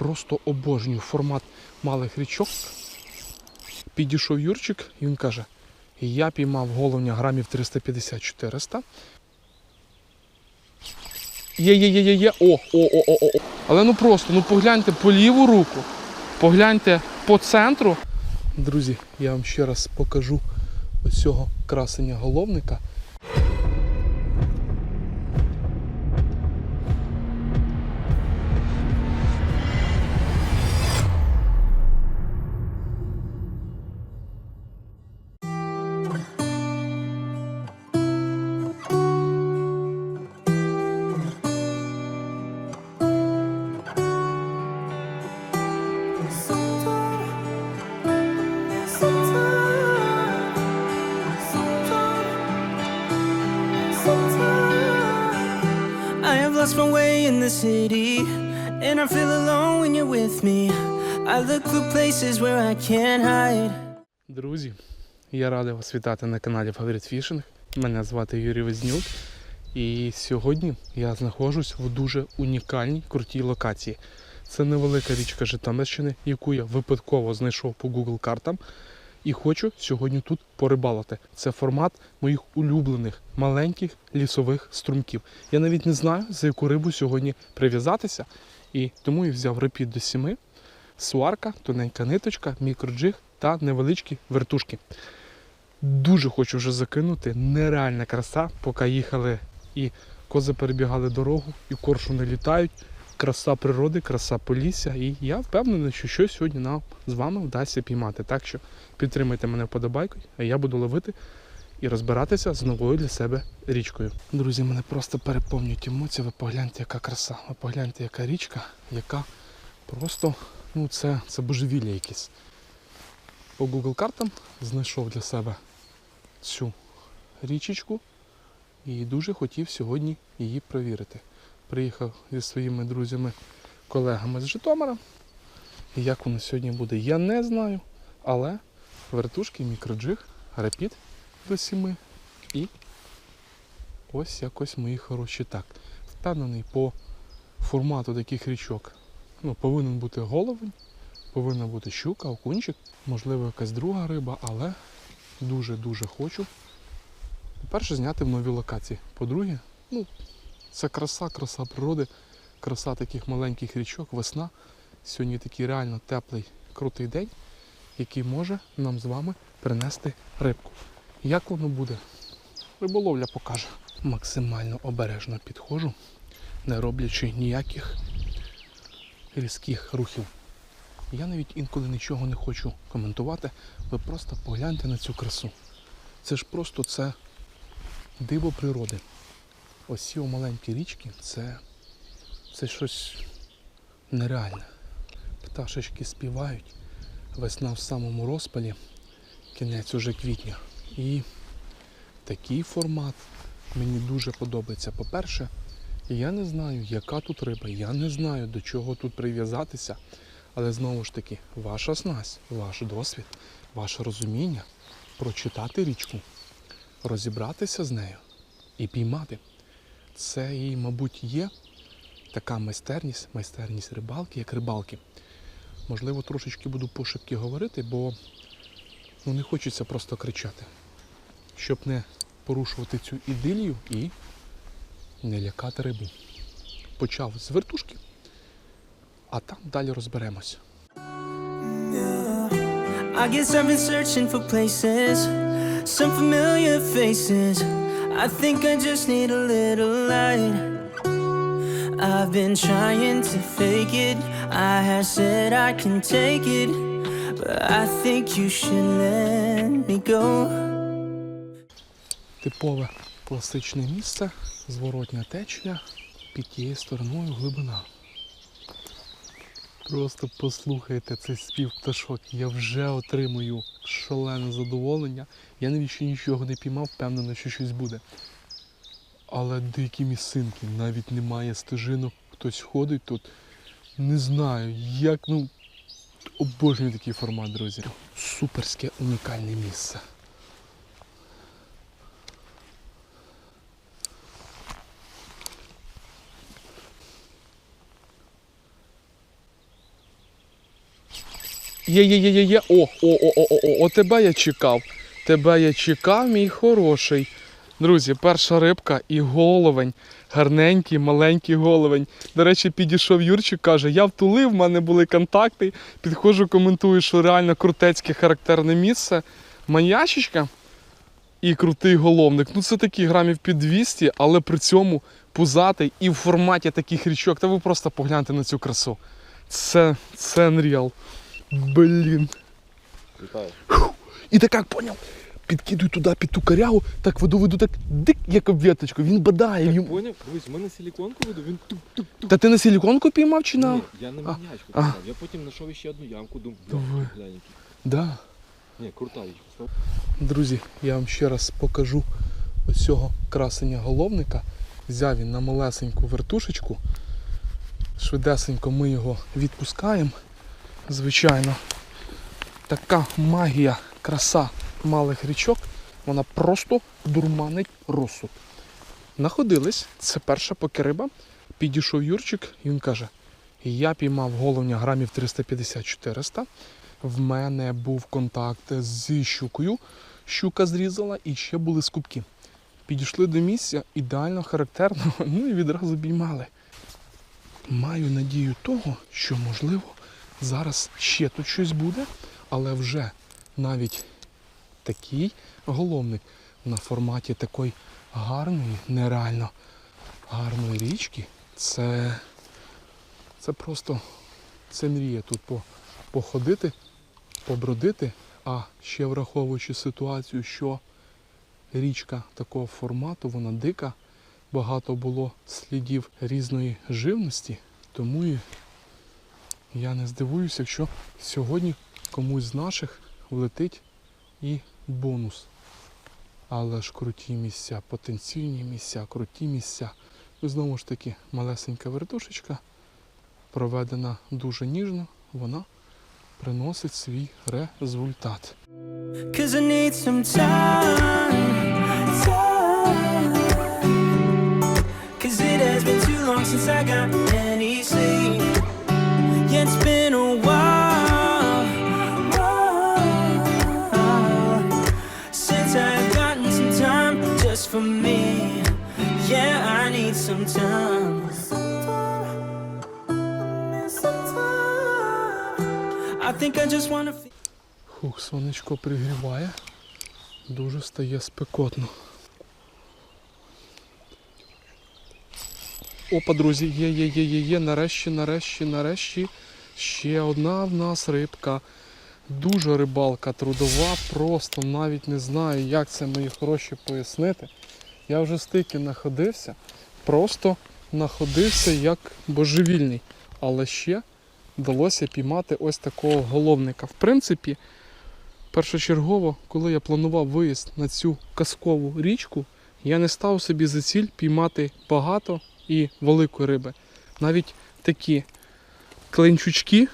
просто обожнюю формат малих річок. Підійшов Юрчик і він каже: я піймав головня грамів 350-400. Є, є, є, є, є. О, о, о, о, о. о. Але ну просто, ну погляньте по ліву руку, погляньте по центру. Друзі, я вам ще раз покажу ось цього красення головника. Друзі, я радий вас вітати на каналі Фаворит Фішинг. Мене звати Юрій Вознюк. І сьогодні я знаходжусь в дуже унікальній крутій локації. Це невелика річка Житомирщини, яку я випадково знайшов по Google картам. І хочу сьогодні тут порибалити. Це формат моїх улюблених маленьких лісових струмків. Я навіть не знаю, за яку рибу сьогодні прив'язатися. І тому я взяв репіт до сіми, сварка, тоненька ниточка, мікроджиг та невеличкі вертушки. Дуже хочу вже закинути. Нереальна краса, поки їхали і кози перебігали дорогу, і коршуни літають. Краса природи, краса полісся. І я впевнений, що щось сьогодні нам з вами вдасться піймати. Так що підтримайте мене вподобайкою, а я буду ловити і розбиратися з новою для себе річкою. Друзі, мене просто переповнюють емоції. Ви погляньте, яка краса. Ви погляньте, яка річка, яка просто, ну це, це божевілля якесь. По Google картам знайшов для себе цю річечку і дуже хотів сьогодні її провірити. Приїхав зі своїми друзями, колегами з Житомира. І як воно сьогодні буде, я не знаю. Але вертушки, мікроджиг, рапід до сіми і ось якось мої хороші так. Впевнений по формату таких річок. Ну, повинен бути головень, повинна бути щука, окунчик, можливо, якась друга риба, але дуже-дуже хочу. По-перше, зняти в нові локації. По-друге, ну, це краса, краса природи, краса таких маленьких річок, весна. Сьогодні такий реально теплий, крутий день, який може нам з вами принести рибку. Як воно буде? Риболовля покаже. Максимально обережно підходжу, не роблячи ніяких різких рухів. Я навіть інколи нічого не хочу коментувати. Ви просто погляньте на цю красу. Це ж просто це диво природи. Ось ці маленькі річки це, це щось нереальне. Пташечки співають, весна в самому розпалі, кінець уже квітня. І такий формат мені дуже подобається. По-перше, я не знаю, яка тут риба, я не знаю, до чого тут прив'язатися. Але знову ж таки, ваша снасть, ваш досвід, ваше розуміння прочитати річку, розібратися з нею і піймати. Це і, мабуть, є така майстерність, майстерність рибалки, як рибалки. Можливо, трошечки буду пошепки говорити, бо ну, не хочеться просто кричати, щоб не порушувати цю ідилію і не лякати рибу. Почав з вертушки, а там далі розберемось. I guess I've been searching for places, some familiar faces. I think I just need a little light. I've been trying to fake it. I have said I can take it, but I think you should let me go. Типове класичне місце, зворотня течія, під тією стороною глибина. Просто послухайте цей спів пташок. Я вже отримую шалене задоволення. Я навіть ще нічого не піймав, впевнений, що щось буде. Але дикі місцинки, навіть немає стежинок, хтось ходить тут. Не знаю, як, ну, обожнюю такий формат, друзі. Суперське унікальне місце. Є, є, є, є, є. О, о, о, о, о, о, тебе я чекав. Тебе я чекав, мій хороший. Друзі, перша рибка і головень. Гарненький, маленький головень. До речі, підійшов Юрчик, каже: я втулив, в мене були контакти. Підходжу, коментую, що реально крутецьке характерне місце. Маньячечка і крутий головник. Ну це такі грамів під 200, але при цьому пузатий і в форматі таких річок. Та ви просто погляньте на цю красу. Це, це Unreal. Блін. Вітаю. І так як поняв, підкидую туди під ту корягу, так веду, веду так дик, як об веточку. Він бадає. Йому... Поняв? Дивись, в мене силіконку веду, він тук-тук-тук. Та ти на силіконку піймав чи на. Ні, я на мінячку а. Я потім знайшов ще одну ямку, думав, Давай. глянь. Да. Ні, крута річка. Друзі, я вам ще раз покажу ось цього красення головника. Взяв він на малесеньку вертушечку. Швидесенько ми його відпускаємо. Звичайно, така магія, краса малих річок, вона просто дурманить розсуд. Находились, це перша поки риба. Підійшов Юрчик і він каже: я піймав головня грамів 350-400. В мене був контакт з щукою. Щука зрізала і ще були скупки. Підійшли до місця, ідеально характерно, ну і відразу біймали. Маю надію того, що можливо зараз ще тут щось буде, але вже навіть такий головник на форматі такої гарної, нереально гарної річки. Це, це просто це мрія тут по, походити, побродити, а ще враховуючи ситуацію, що річка такого формату, вона дика, багато було слідів різної живності, тому і я не здивуюся, якщо сьогодні комусь з наших влетить і бонус. Але ж круті місця, потенційні місця, круті місця. І знову ж таки малесенька вертушечка, проведена дуже ніжно, вона приносить свій результат. Since I got time. Хух, сонечко пригріває, дуже стає спекотно. Опа, друзі, є, є, є, є, є. Нарешті, нарешті, нарешті. Ще одна в нас рибка. Дуже рибалка трудова, просто навіть не знаю, як це мої хороші пояснити. Я вже стільки находився, просто находився як божевільний. Але ще вдалося піймати ось такого головника. В принципі, першочергово, коли я планував виїзд на цю казкову річку, я не став собі за ціль піймати багато і великої риби. Навіть такі кленчучки,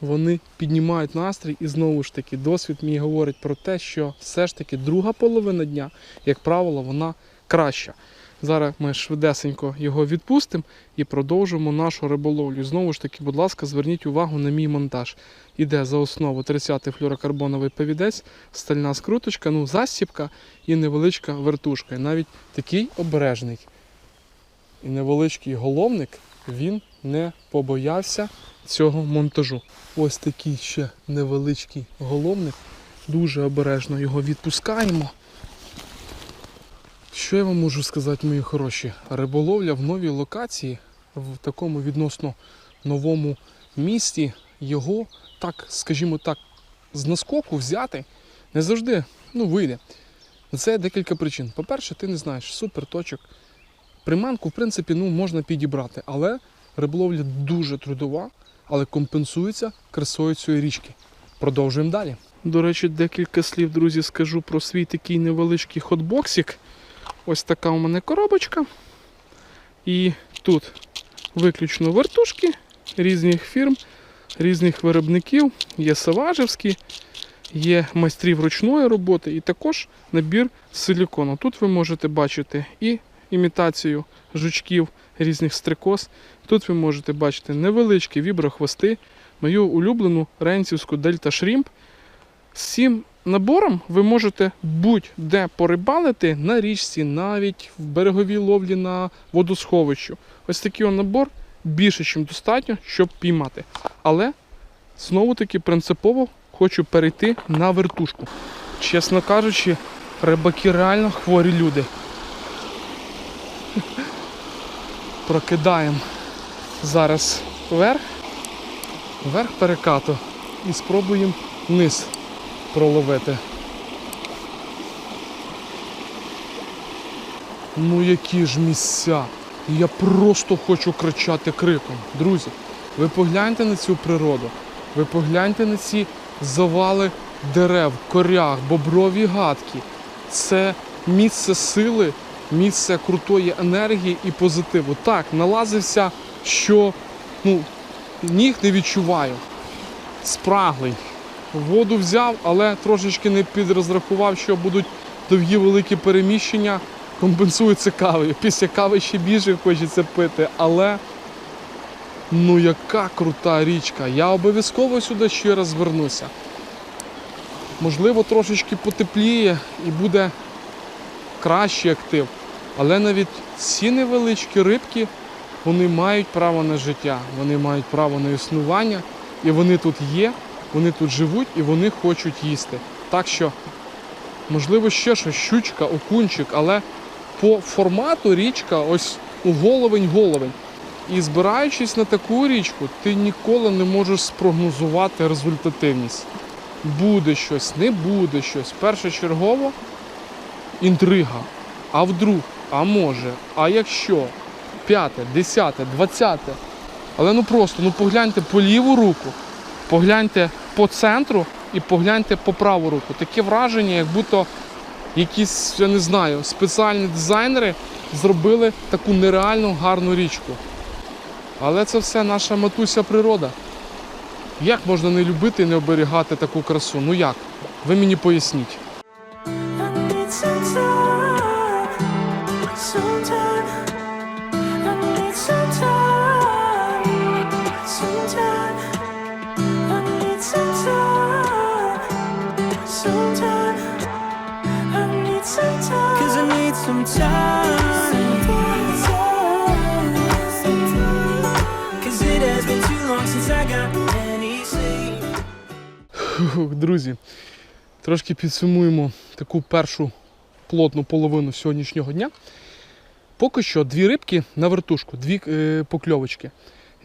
вони піднімають настрій, і знову ж таки, досвід мій говорить про те, що все ж таки друга половина дня, як правило, вона краща. Зараз ми швидесенько його відпустимо і продовжимо нашу риболовлю. Знову ж таки, будь ласка, зверніть увагу на мій монтаж. Іде за основу 30-й флюрокарбоновий повідець, стальна скруточка, ну, застіпка і невеличка вертушка. І навіть такий обережний і невеличкий головник він не побоявся цього монтажу. Ось такий ще невеличкий головник. Дуже обережно його відпускаємо. Що я вам можу сказати, мої хороші? Риболовля в новій локації, в такому відносно новому місті, його так, скажімо так, з наскоку взяти не завжди ну, вийде. Це декілька причин. По-перше, ти не знаєш супер точок. Приманку, в принципі, ну, можна підібрати, але риболовля дуже трудова, але компенсується красою цієї річки. Продовжуємо далі. До речі, декілька слів, друзі, скажу про свій такий невеличкий хотбоксик. Ось така у мене коробочка. І тут виключно вертушки різних фірм, різних виробників. Є Саважевські, є майстрів ручної роботи і також набір силікону. Тут ви можете бачити і імітацію жучків різних стрикоз. Тут ви можете бачити невеличкі віброхвости, мою улюблену ренцівську дельта шрімп. З цим набором ви можете будь-де порибалити на річці, навіть в береговій ловлі на водосховищу. Ось такий набор більше, ніж достатньо, щоб піймати. Але знову таки принципово хочу перейти на вертушку. Чесно кажучи, рибаки реально хворі люди. Прокидаємо зараз вверх, вверх перекату і спробуємо вниз проловити. Ну які ж місця! Я просто хочу кричати криком. Друзі, ви погляньте на цю природу, ви погляньте на ці завали дерев, корях, боброві гадки. Це місце сили, місце крутої енергії і позитиву. Так, налазився, що ну, ніг не відчуваю. Спраглий. Воду взяв, але трошечки не підрозрахував, що будуть довгі великі переміщення. Компенсується кавою. Після кави ще більше хочеться пити, але ну яка крута річка. Я обов'язково сюди ще раз вернуся. Можливо, трошечки потепліє і буде кращий актив. Але навіть ці невеличкі рибки вони мають право на життя, вони мають право на існування, і вони тут є, вони тут живуть і вони хочуть їсти. Так що, можливо, ще щось щучка, окунчик, але по формату річка ось у головень-головень. І збираючись на таку річку, ти ніколи не можеш спрогнозувати результативність. Буде щось, не буде щось. Першочергово інтрига. А вдруг, а може, а якщо? П'яте, десяте, двадцяте. Але ну просто, ну погляньте по ліву руку, погляньте по центру і погляньте по праву руку. Таке враження, як будто якісь, я не знаю, спеціальні дизайнери зробили таку нереально гарну річку. Але це все наша матуся природа. Як можна не любити і не оберігати таку красу? Ну як? Ви мені поясніть. Друзі, трошки підсумуємо таку першу плотну половину сьогоднішнього дня. Поки що дві рибки на вертушку, дві е, покльовочки.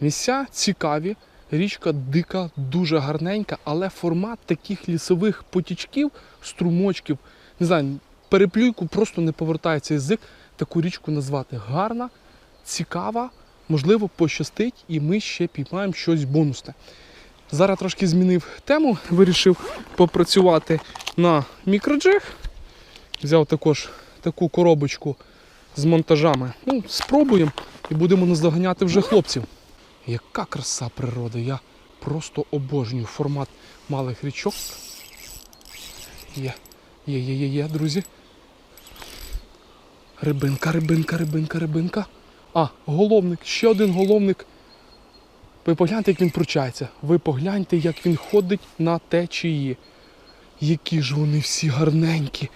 Місця цікаві, річка дика, дуже гарненька, але формат таких лісових потічків, струмочків, не знаю, переплюйку просто не повертається язик таку річку назвати. Гарна, цікава, можливо, пощастить, і ми ще піймаємо щось бонусне. Зараз трошки змінив тему, вирішив попрацювати на мікроджиг. Взяв також таку коробочку з монтажами. Ну, спробуємо і будемо наздоганяти вже хлопців. Яка краса природи! Я просто обожнюю формат малих річок. Є, є, є, є, є, друзі. Рибинка, рибинка, рибинка, рибинка. А, головник, ще один головник. Ви погляньте, як він пручається. Ви погляньте, як він ходить на течії. Які ж вони всі гарненькі.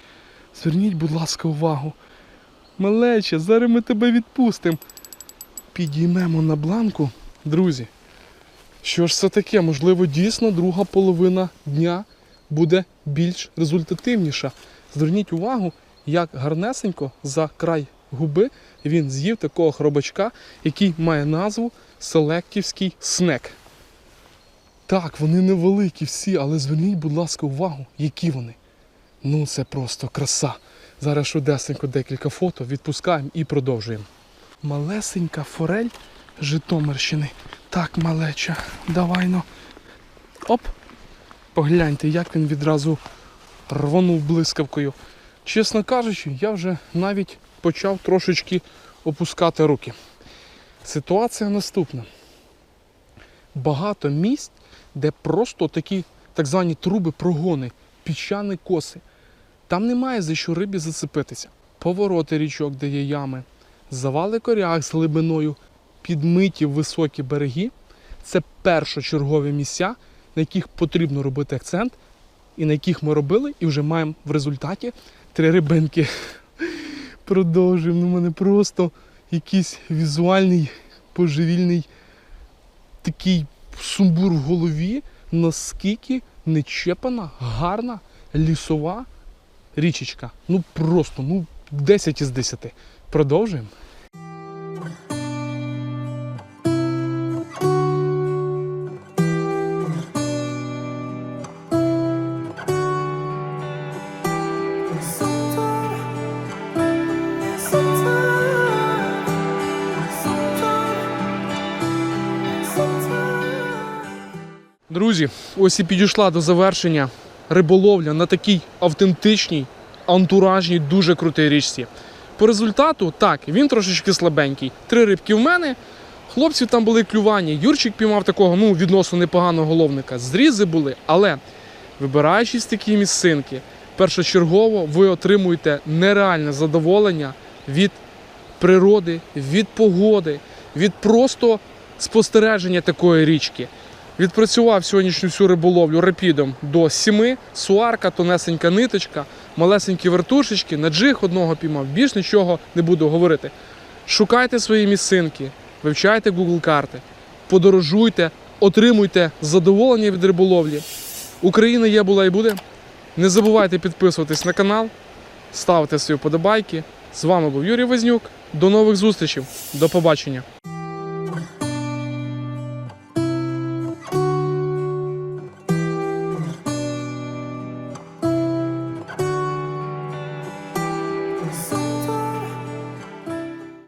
Зверніть, будь ласка, увагу. Малече, зараз ми тебе відпустимо. Підіймемо на бланку, друзі. Що ж це таке? Можливо, дійсно друга половина дня буде більш результативніша. Зверніть увагу, як гарнесенько за край губи він з'їв такого хробачка, який має назву селектівський снек. Так, вони невеликі всі, але зверніть, будь ласка, увагу, які вони. Ну, це просто краса. Зараз швидесенько декілька фото відпускаємо і продовжуємо. Малесенька форель Житомирщини. Так, малеча, давай ну. Оп! Погляньте, як він відразу рвонув блискавкою. Чесно кажучи, я вже навіть почав трошечки опускати руки. Ситуація наступна. Багато місць, де просто такі так звані труби прогони, піщані коси. Там немає за що рибі зацепитися. Повороти річок, де є ями, завали коряг з глибиною, підмиті високі береги. це першочергові місця, на яких потрібно робити акцент, і на яких ми робили, і вже маємо в результаті три рибинки. Продовжуємо. Ну, мене просто якийсь візуальний, поживільний такий сумбур в голові, наскільки нечепана, гарна, лісова річечка. Ну просто, ну 10 із 10. Продовжуємо. Ось і підійшла до завершення риболовля на такій автентичній, антуражній, дуже крутій річці. По результату, так, він трошечки слабенький. Три рибки в мене. Хлопців там були клювання. Юрчик піймав такого ну, відносно непоганого головника. Зрізи були, але вибираючись такі місцинки, першочергово ви отримуєте нереальне задоволення від природи, від погоди, від просто спостереження такої річки. Відпрацював сьогоднішню всю риболовлю рапідом до 7, суарка, тонесенька ниточка, малесенькі вертушечки, на джиг одного піймав. Більш нічого не буду говорити. Шукайте свої місцинки, вивчайте Google карти, подорожуйте, отримуйте задоволення від риболовлі. Україна є, була і буде. Не забувайте підписуватись на канал, ставте свої вподобайки. З вами був Юрій Вознюк. До нових зустрічей. До побачення.